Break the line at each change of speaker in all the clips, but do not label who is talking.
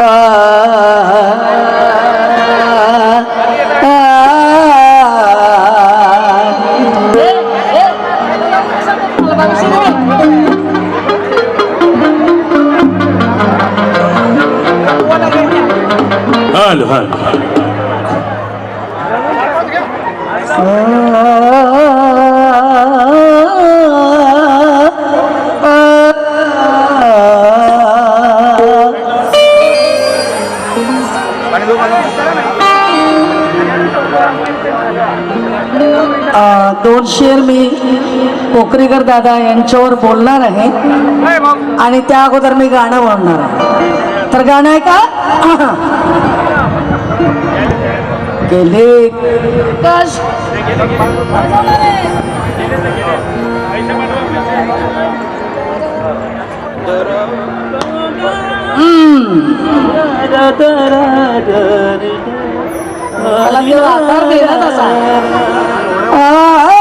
Ah. दोन शेर मी पोखरीकर दादा यांच्यावर बोलणार आहे. आणि त्या अगोदर मी गाणं म्हणणार आहे. तर गाणं आहे का गेले कश मला मी आकार दे ना तसा
वा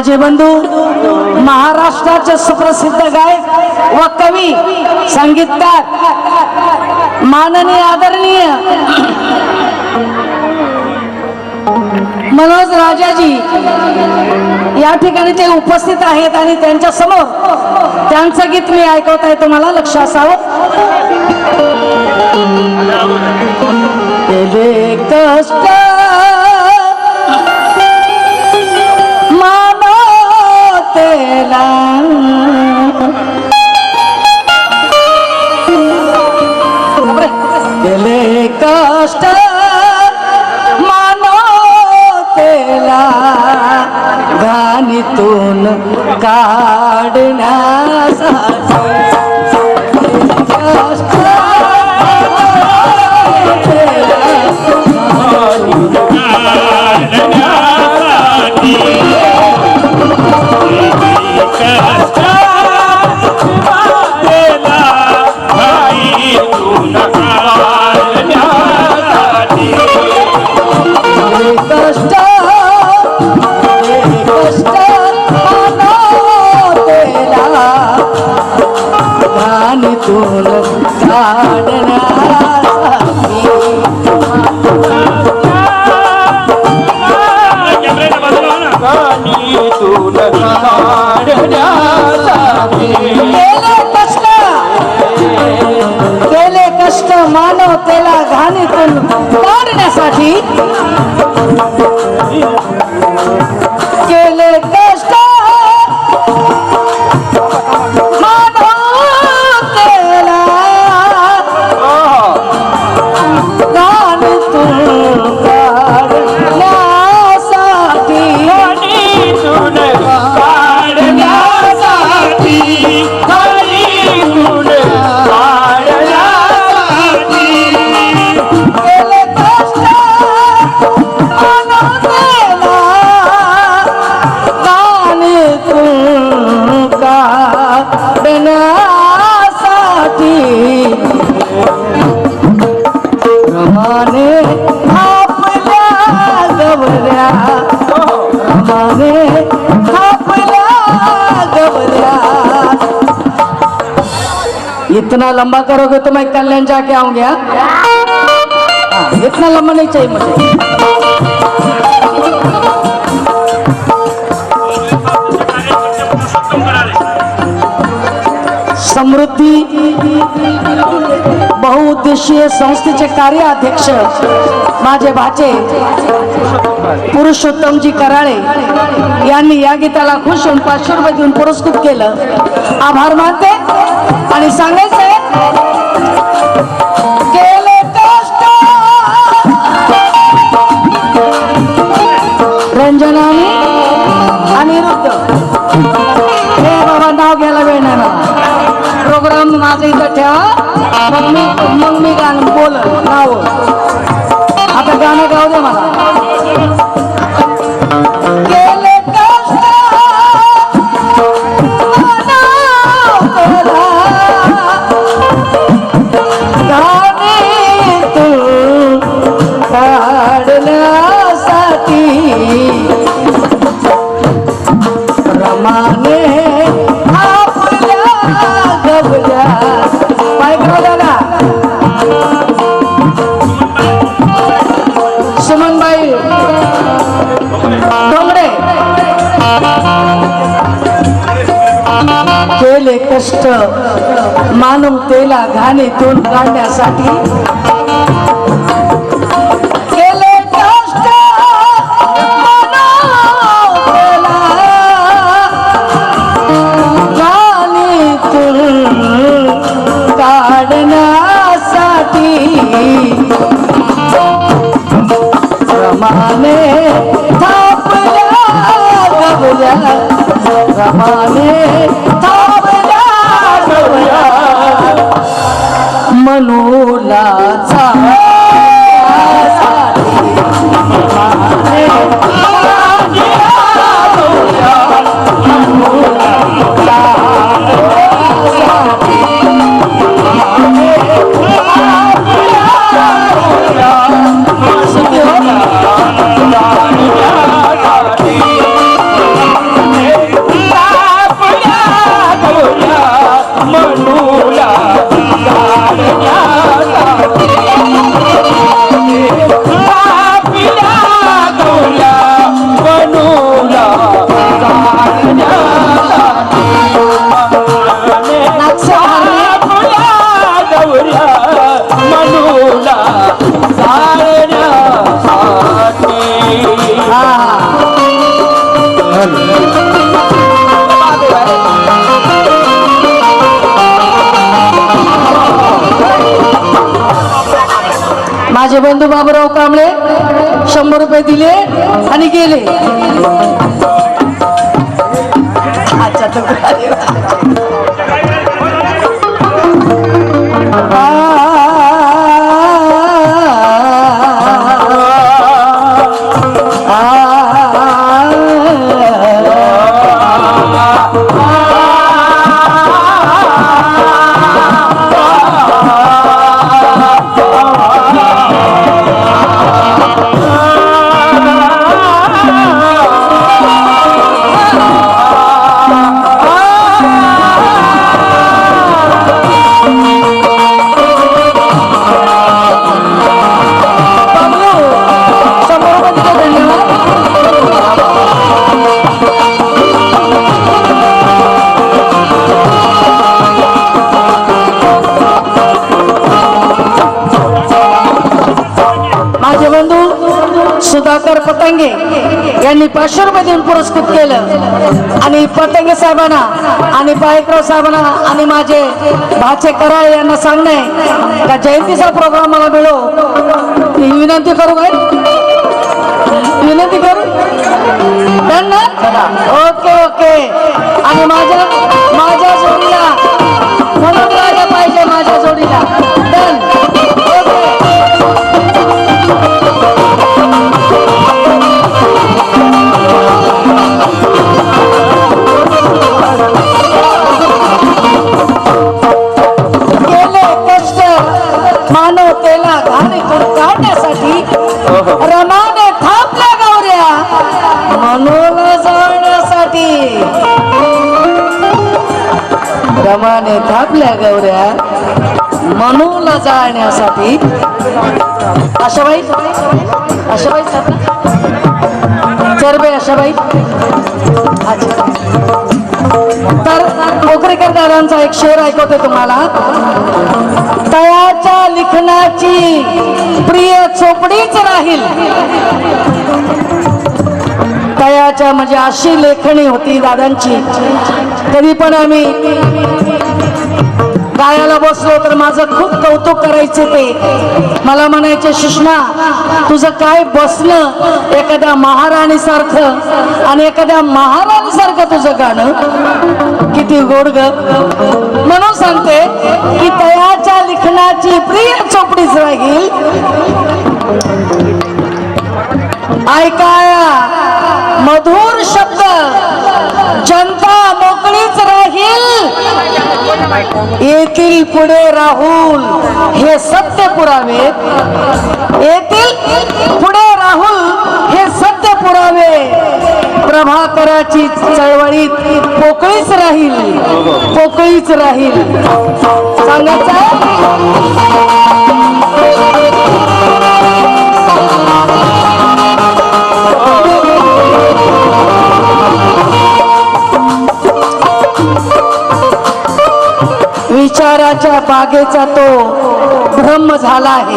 माझे बंधू महाराष्ट्राचे सुप्रसिद्ध गायक व कवी संगीतकार माननीय आदरणीय मनोज राजाजी या ठिकाणी ते उपस्थित आहेत आणि त्यांच्यासमोर त्यांचं गीत मी ऐकवत आहे. तुम्हाला लक्ष असावं? কষ্ট मानतेला गाणीतून काढणार काढण्यासाठी इतना लंबा करोगे तो मैं कल्याण जाके आऊंगा। हाँ, इतना लंबा नहीं चाहिए मुझे। समृद्धि बहुउद्देशीय संस्थेचे कार्याध्यक्ष माझे भाचे पुरुषोत्तमजी कराळे यांनी या गीताला खुश होऊन पाचशे रुपये देऊन पुरस्कृत केलं. आभार मानते आणि सांगायचंय केले अनिरुद्ध हे बाबा नाव घ्यायला वेळ नाही प्रोग्राम माझं इथं ठेवा. मग मी मग मी गाणं बोल नाव. आता गाणं गाव दे मला. केले श्रेष्ठ कष्ट मानवतेला घाणीतून काढण्यासाठी काढण्यासाठी रमाने थापल्या गबल्या रमाने थापल्या. मनूला माझे बंधू बाबूराव कांबळे शंभर रुपये दिले आणि गेले. पाचशे रुपये देऊन पुरस्कृत केलं. आणि पतंगे साहेबांना आणि बायकराव साहेबांना आणि माझे भाचे कराळे यांना सांगणे का जयंतीचा प्रोग्राम मला मिळो. विनंती करू काय? विनंती करू? Done okay okay. आणि माझ्या माझ्या जोडीला म्हणून पाहिजे माझ्या जोडीला. होती आशाबाई आशाबाई चरबे आशाबाई. तर कोकरेकर दादांचा एक शेर ऐकवते तुम्हाला. तयाच्या लिखनाची प्रिय चोपडीच राहील. तयाच्या म्हणजे अशी लेखणी होती दादांची. कधी पण आम्ही गायला बसलो तर माझं खूप कौतुक करायचे ते. मला म्हणायचे सुषमा तुझं काय बसणं एखाद्या महाराणीसारखं आणि एखाद्या महाराणीसारखं तुझं गाणं? किती गोड ग. म्हणून सांगते की तयाच्या लिखनाची प्रिय चोपडीच राहील. ऐकाया मधुर शब्द. जनता मोकळीच राहील. येतील पुढे राहुल. हे सत्य पुरावे येतील पुढे राहुल. हे सत्य पुरावे प्रभाकराची चळवळीत पोकळीच राहील. पोकळीच राहील. सांगायचं जागेचा तो ब्रह्म झाला आहे.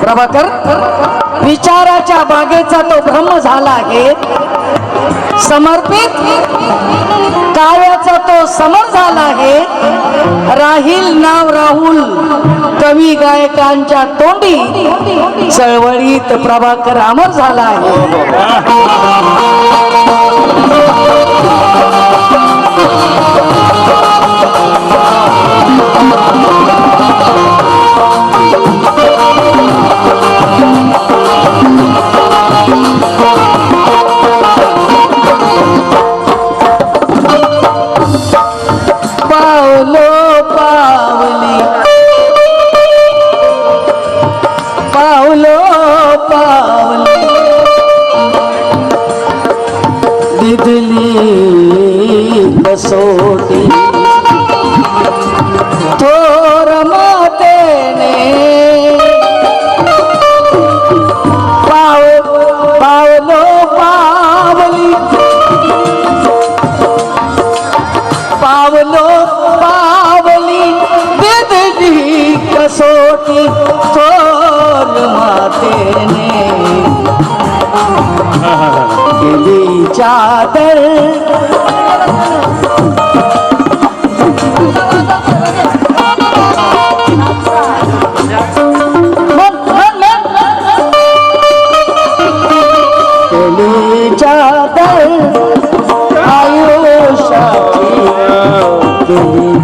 प्रभाकर विचाराच्या बागेचा तो ब्रह्म झाला आहे. समर्पित कार्याचा तो समर झाला आहे. राहील नाव राहुल कवी गायकांच्या तोंडी चळवळीत प्रभाकर अमर झाला आहे.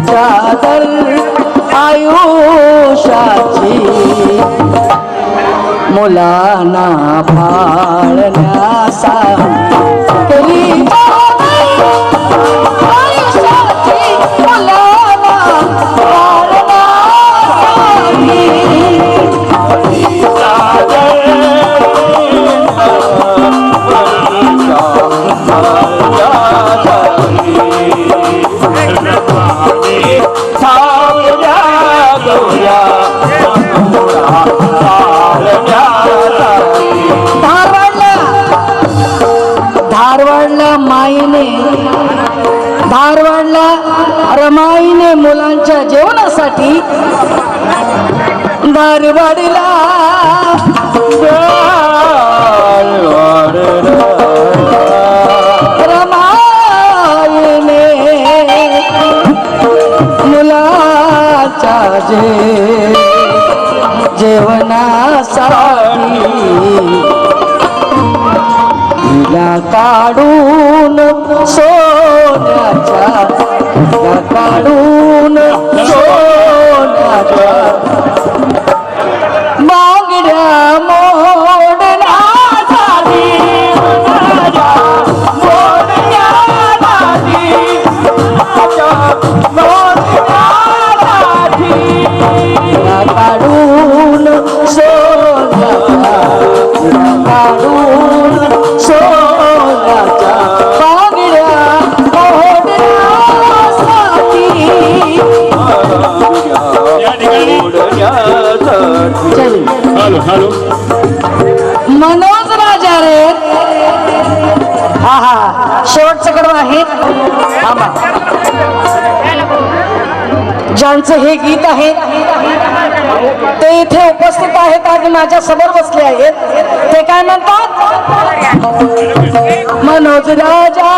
চাদর আয়ুষাছি মুলানা ভাড়না সাহ रमाईने. धारवाडला रमाईने मुलांच्या जेवणासाठी धारवाडला. रमाईने मुलाच्या जे जेवणासाठी काढून सोन्याच्या ज्यांचं हे गीत आहे. ते इथे उपस्थित आहेत आणि माझ्यासमोर बसले आहेत. ते काय म्हणतात? Manoj
Raja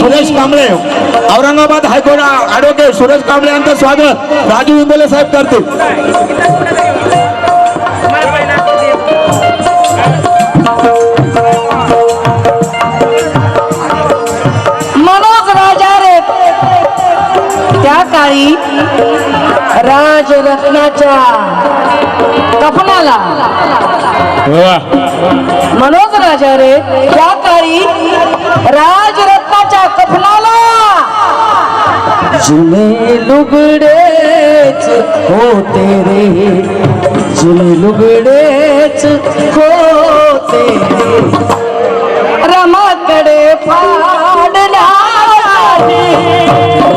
Suresh
Kamble Aurangabad high court advocate Suresh Kamble यांचं स्वागत. राजू विंबले साहेब करतील.
काळी राजरत्नाच्या कफनाला.
वा.
मनोज राजा रे या काळी राजरत्नाच्या कफनाला. जुने लुगडेच होते रे. जुने लुगडेच होते रे. रमाकडे फाडला Yeah.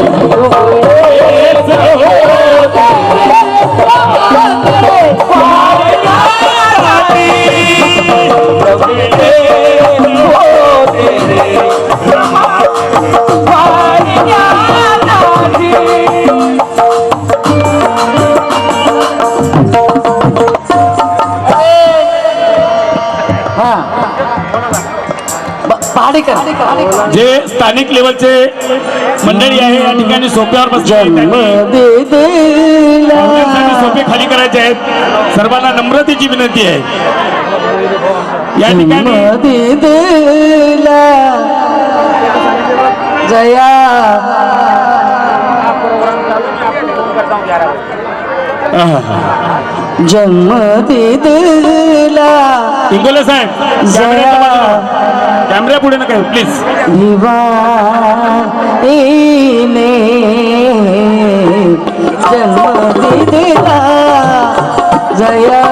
जे स्थानिक लेवलचे मंडळी आहे या ठिकाणी सोप्यावर सोपे खाली करायचे आहेत. सर्वांना नम्रतेची विनंती आहे. या ठिकाणी
जया. जन्म दिला
इंगोले साहेब कॅमेऱ्याच्या कॅमेऱ्या पुढे नका प्लीज
जन्म दिला जया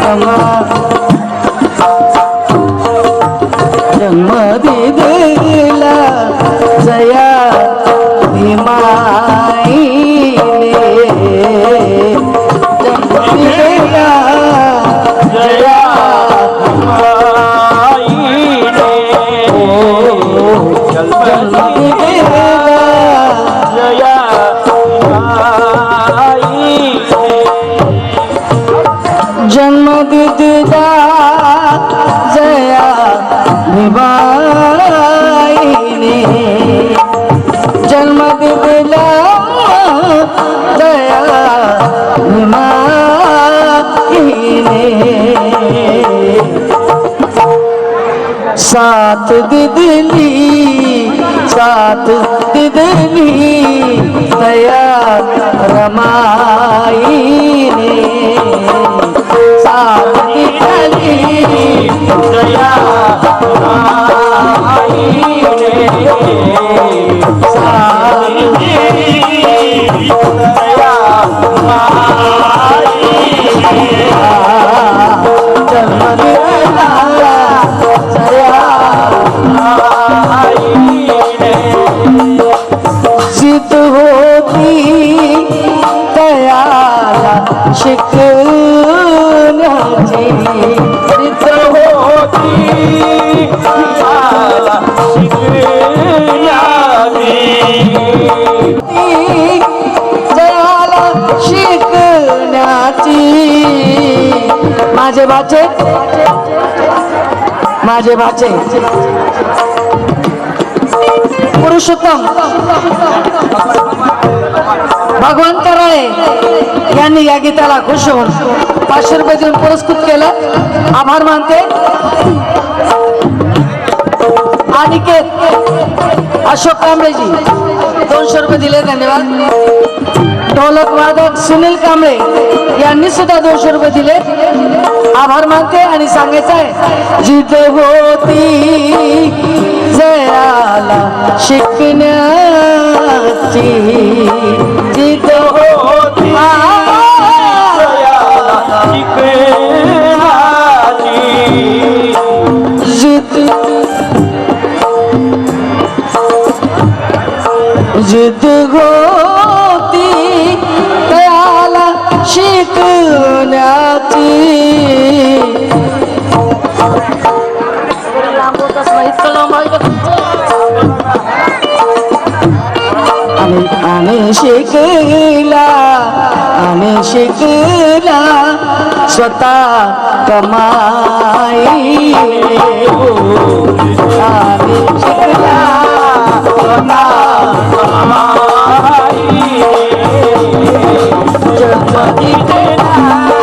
कमा जन्म दिला जया साथ दिदली साथ दिदली दया रमाईने. साथ दिदली दया जन्म तयाला शिकण्याची जिद होती जयाला शिकण्याची माझे बाचे माझे बाचे पुरुषोत्तम भगवंत राळे यांनी या गीताला खुश होऊन पाचशे रुपये देऊन पुरस्कृत केलं. आभार मानते. अनिकेत अशोक कांबळेजी दोनशे रुपये दिले धन्यवाद. ढोलक वादक सुनील कांबळे यांनी सुद्धा दोनशे रुपये दिले. आभार मानते आणि सांगायचं आहे जिद होती जयाला शिकण्याची जिद होती जिद जिद होती आणि शिकला आणि शिकला स्वतः कमाई आणि शिकला थांबा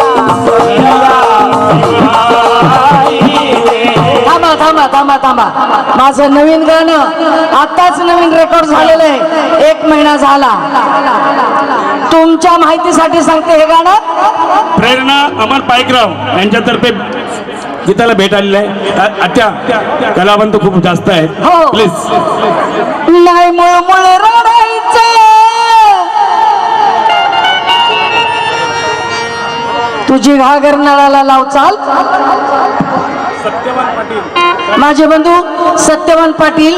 थांबा थांबा थांबा. माझं नवीन गाणं आताच नवीन रेकॉर्ड झालेलं आहे. एक महिना झाला. तुमच्या माहितीसाठी सांगते हे गाणं.
प्रेरणा अमर पायकराव यांच्यातर्फे गीताला भेट आलेली आहे. अच्छा कलावंत खूप जास्त आहेत.
हो.
प्लीज
नाही मुळमुळ रडायचं. तुझी घागर नळाला लाव चाल. माझे बंधू सत्यवान पाटील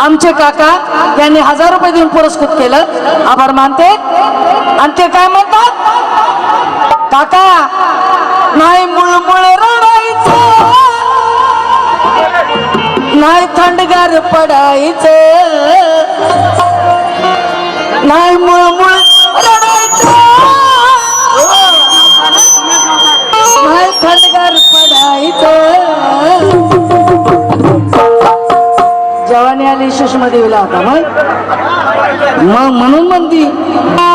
आमचे काका यांनी हजार रुपये देऊन पुरस्कृत केलं. आभार मानते. आणि ते काय म्हणतात? काका नाही मुळमुळ रडायचं. नाही थंडगार पडायचं. नाही मुळमुळ डायलिसिसमध्ये गेला होता. मग? मग म्हणून म्हणती.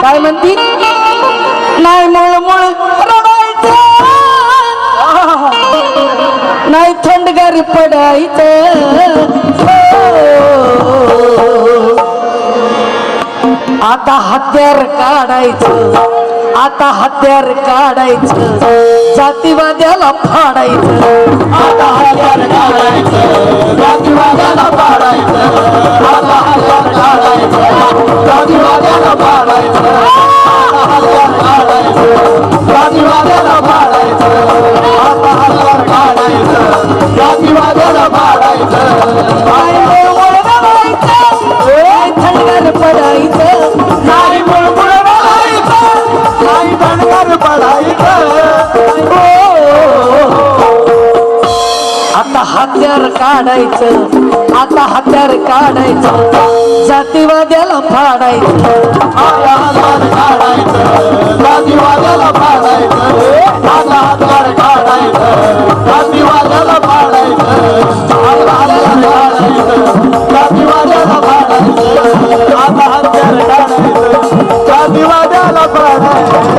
काय म्हणती? नाही मुळमुळ रडायचं. नाही थंडगार पडायचं. हो. आता हत्यार काढायचं. आता हत्यार काढायचं. जातीवाद्याला फाडायचं. आता हत्यार काढायचं. जातीवाद्याला फाडायचं. आता हत्यार काढायचं. जातीवाद्याला फाडायचं. आता हत्यार काढायचं. जातीवाद्याला फाडायचं. आता हत्यार काढायचं. जातीवाद काढायचं. आता हत्यार काढायचं. जातीवाद्याला फाडायचं. काढायचं. जातीवाद्याला फाडायचं. आता काढायचं. जातीवाद्याला फाडायचं. जातीवाद्याला फाडायचं. जातीवाद्याला फाडायचं.